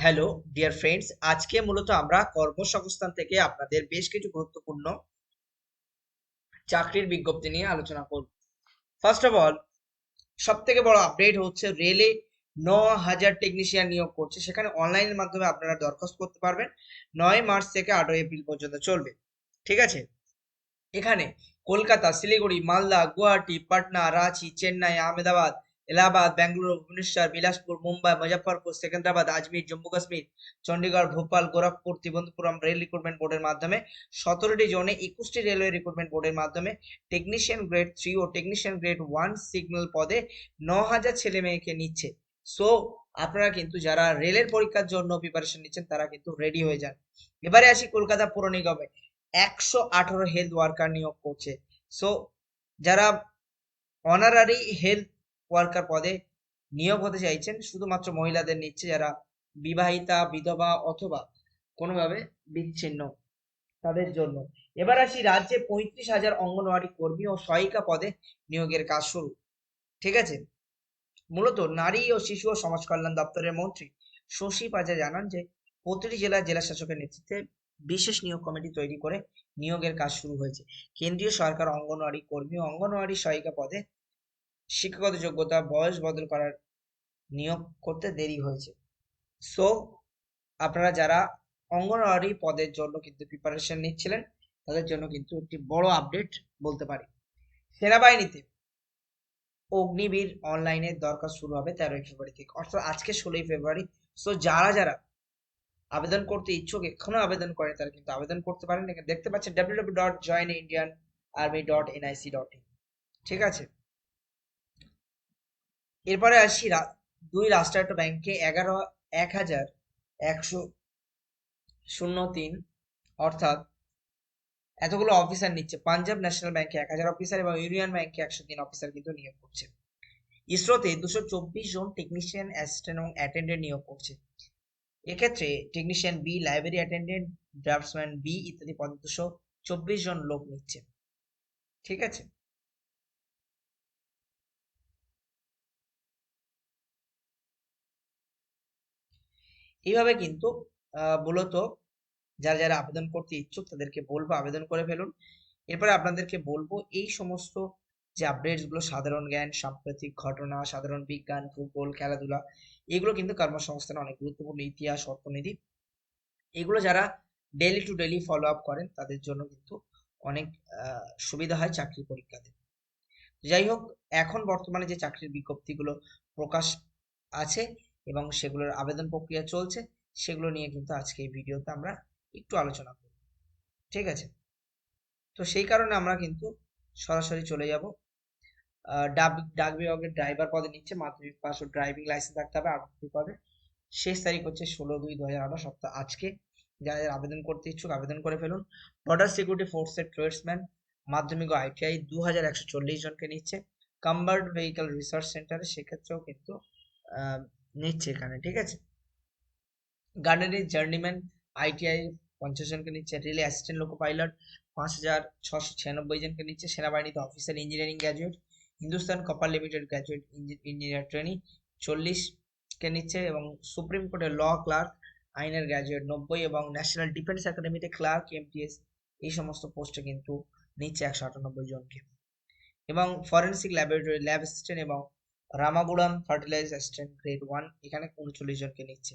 Hello dear friends আজকে মূলত আমরা কর্মসংস্থান থেকে আপনাদের বেশ কিছু গুরুত্বপূর্ণ চাকরির বিজ্ঞপ্তি নিয়ে আলোচনা করব। ফার্স্ট অফ অল সব থেকে বড় আপডেট হচ্ছে রেলে ন হাজার টেকনিশিয়ান নিয়োগ করছে। সেখানে অনলাইনের মাধ্যমে আপনারা দরখাস্ত করতে পারবেন। নয় মার্চ থেকে আটই এপ্রিল পর্যন্ত চলবে। ঠিক আছে? এখানে কলকাতা, শিলিগুড়ি, মালদা, গুয়াহাটি, পাটনা, রাঁচি, চেন্নাই, আহমেদাবাদ এলাহাবাদ বেঙ্গালুরু ভুবনেশ্বর, বিলাসপুর, মুম্বাই, মুজফ্ফরপুর, সেকেন্দ্রাবাদ, আজমির, জম্মু কাশ্মীর চণ্ডীগড় ভোপাল, গোরখপুর, তিরুবনন্তপুরম রেল রিক্রুটমেন্ট বোর্ডের মাধ্যমে সতেরোটি জোনে একুশটি রেলওয়ে রিক্রুটমেন্ট বোর্ডের মাধ্যমে টেকনিশিয়ান গ্রেড থ্রি ও টেকনিশিয়ান গ্রেড ওয়ান সিগন্যাল পদে ন হাজার ছেলে মেয়েকে নিচ্ছে। সো আপনারা কিন্তু যারা রেলের পরীক্ষার জন্য প্রিপারেশন নিচ্ছেন, তারা কিন্তু রেডি হয়ে যান। এবারে আসি কলকাতা পৌর নিগমে। একশো আঠারো হেলথ ওয়ার্কার নিয়োগ করছে। সো যারা অনারারি হেলথ ওয়ার্কার পদে নিয়োগ হতে চাইছেন শুধুমাত্র মহিলাদের নিচ্ছে যারা বিবাহিতা, বিধবা অথবা কোনোভাবে বিচ্ছিন্ন তাদের জন্য। এবার আসি রাজ্যে পঁয়ত্রিশ হাজার অঙ্গনওয়াড়ি কর্মী ও সহায়িকা পদে নিয়োগের কাজ শুরু। ঠিক আছে? মূলত নারী ও শিশু ও সমাজ কল্যাণ দপ্তরের মন্ত্রী শশী পাজা জানান যে, প্রতিটি জেলার জেলা শাসকের নেতৃত্বে বিশেষ নিয়োগ কমিটি তৈরি করে নিয়োগের কাজ শুরু হয়েছে। কেন্দ্রীয় সরকার অঙ্গনওয়াড়ি কর্মী ও অঙ্গনওয়াড়ি সহায়িকা পদে শিক্ষাগত যোগ্যতা, বয়স বদল করার নিয়োগ করতে দেরি হয়েছে। সো আপনারা যারা অঙ্গনওয়াড়ি পদের জন্য কিন্তু প্রিপারেশন নিচ্ছিলেন, তাদের জন্য কিন্তু একটি বড় আপডেট বলতে পারি। সেনাবাহিনীতে অগ্নিবীর অনলাইনে দরকার শুরু হবে তেরোই ফেব্রুয়ারি থেকে। অর্থাৎ আজকে ষোলোই ফেব্রুয়ারি। সো যারা যারা আবেদন করতে ইচ্ছুক, এখনও আবেদন করেন তারা কিন্তু আবেদন করতে পারেন। দেখতে পাচ্ছেন W W dot join Indian army dot NIC dot in ঠিক আছে? এরপরে আসি দুই রাষ্ট্রায়ত্ত ব্যাংকে এগারো, এক হাজার একশো শূন্য তিন, অর্থাৎ এতগুলো অফিসার নিচ্ছে। পাঞ্জাব ন্যাশনাল ব্যাংকে এক হাজার অফিসার এবং ইউনিয়ন ব্যাংকে একশো তিন অফিসার কিন্তু নিয়োগ করছে। ইসরোতে দুশো চব্বিশ জন টেকনিশিয়ান অ্যাসিস্ট্যান্ট এবং অ্যাটেন্ডেন্ট নিয়োগ করছে। এক্ষেত্রে technician B library attendant draftsman B ইত্যাদি পদে দুশো চব্বিশ জন লোক নিচ্ছে। ঠিক আছে? এইভাবে কিন্তু মূলত যারা যারা আবেদন করতে ইচ্ছুক তাদেরকে বলব, আবেদন করে ফেলুন। এরপরে আপনাদেরকে বলব, এই সমস্ত যে আপডেটসগুলো, সাধারণ জ্ঞান, সাম্প্রতিক ঘটনা, সাধারণ বিজ্ঞান, ভূগোল, খেলাধুলা, এগুলো কিন্তু কর্মসংস্থানে অনেক গুরুত্বপূর্ণ, ইতিহাস, অর্থনীতি, এগুলো যারা daily to daily follow up করেন, তাদের জন্য কিন্তু অনেক সুবিধা হয় চাকরি পরীক্ষাতে। যাই হোক, এখন বর্তমানে যে চাকরির বিজ্ঞপ্তিগুলো প্রকাশ আছে এবং সেগুলোর আবেদন প্রক্রিয়া চলছে, সেগুলো নিয়ে কিন্তু আজকে এই ভিডিওতে আমরা একটু আলোচনা করব। ঠিক আছে? তো সেই কারণে আমরা কিন্তু সরাসরি চলে যাব। ডাক ডাক বিভাগের ড্রাইভার পদে নিচ্ছে, মাধ্যমিক পাস ও ড্রাইভিং লাইসেন্স থাকতে হবে আবেদন পদে। শেষ তারিখ হচ্ছে ষোলো দুই দু হাজার আঠারো, সপ্তাহ আজকে। যারা আবেদন করতে ইচ্ছুক আবেদন করে ফেলুন। বর্ডার সিকিউরিটি ফোর্সের ট্রেডসম্যান মাধ্যমিক ও আইটিআই দু হাজার একশো চল্লিশ জনকে নিচ্ছে। কম্বার্ড ভেহিকল রিসার্চ সেন্টারে সেক্ষেত্রেও কিন্তু নিচ্ছে এখানে, ঠিক আছে? গার্ডেনের জার্নিম্যান, আইটিআই পঞ্চাশ জনকে নিচ্ছে, রেলে অ্যাসিস্ট্যান্ট লোকো পাইলট পাঁচ হাজার ছশো ছিয়ানব্বই জনকে নিচ্ছে, সেনাবাহিনীতে officer, engineering graduate, Hindustan copper limited graduate engineer training, চল্লিশকে নিচ্ছে এবং সুপ্রিম কোর্টের ল ক্লার্ক, আইনের গ্র্যাজুয়েট নব্বই এবং ন্যাশনাল ডিফেন্স একাডেমিতে ক্লার্ক, এমটিএস, এই সমস্ত পোস্টে কিন্তু নিচ্ছে একশো আটানব্বই জনকে। এবং ফরেন্সিক ল্যাবরেটরি, ল্যাব অ্যাসিস্ট্যান্ট এবং Ramagundam fertilize assistant grade one, এখানে উনচল্লিশ জনকে নিচ্ছে।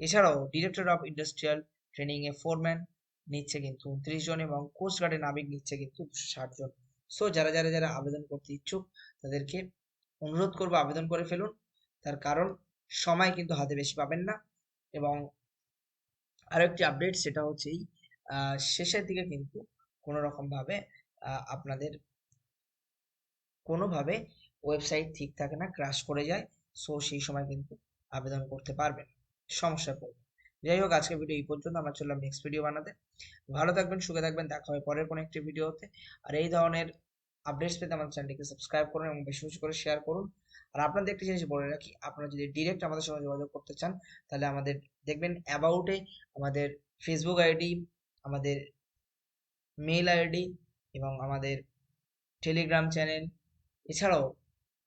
এছাড়াও ডিরেক্টর অফ ইন্ডাস্ট্রিয়াল ট্রেনিং এ ফোরম্যান নিচ্ছে কিন্তু, উনত্রিশ জন এবং কোস্ট গার্ডের নাবিক নিচ্ছে কিন্তু দুশো ষাট জন। সো যারা যারা যারা আবেদন করতে ইচ্ছুক, তাদেরকে অনুরোধ করব আবেদন করে ফেলুন। তার কারণ, সময় কিন্তু হাতে বেশি পাবেন না এবং আরও একটি আপডেট সেটা হচ্ছে এই শেষের দিকে কিন্তু কোনো রকম ভাবে আপনাদের কোনোভাবে ওয়েবসাইট ঠিক থাকে না ক্রাশ করে যায় সো সেই সময় কিন্তু আবেদন করতে পারবেন সমস্যায় পড়বে। যাই হোক আজকে ভিডিও এই পর্যন্ত, আমরা চললাম নেক্সট ভিডিও বানাতে। ভালো থাকবেন, সুখে থাকবেন, দেখা হয় পরের কোনো একটি ভিডিওতে আর এই ধরনের আপডেটস পেতে আমাদের চ্যানেলটিকে সাবস্ক্রাইব করুন এবং বেশি বেশি করে শেয়ার করুন। আর আপনাদের একটি জিনিস বলে রাখি, আপনারা যদি ডিরেক্ট আমাদের সঙ্গে যোগাযোগ করতে চান, তাহলে আমাদের দেখবেন অ্যাবাউটে আমাদের ফেসবুক আইডি আমাদের মেল আইডি এবং আমাদের টেলিগ্রাম চ্যানেল এছাড়াও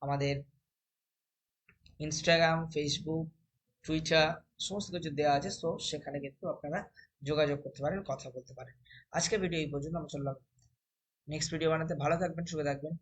আমাদের ইনস্টাগ্রাম ফেসবুক টুইটার সমস্ত কিছু দেওয়া আছে। সো সেখানে কিন্তু আপনারা যোগাযোগ করতে পারেন, কথা বলতে পারেন। আজকে ভিডিও এই পর্যন্ত, আমরা চললাম। নেক্সট ভিডিও বানাতে ভালো থাকবেন, সুখে থাকবেন।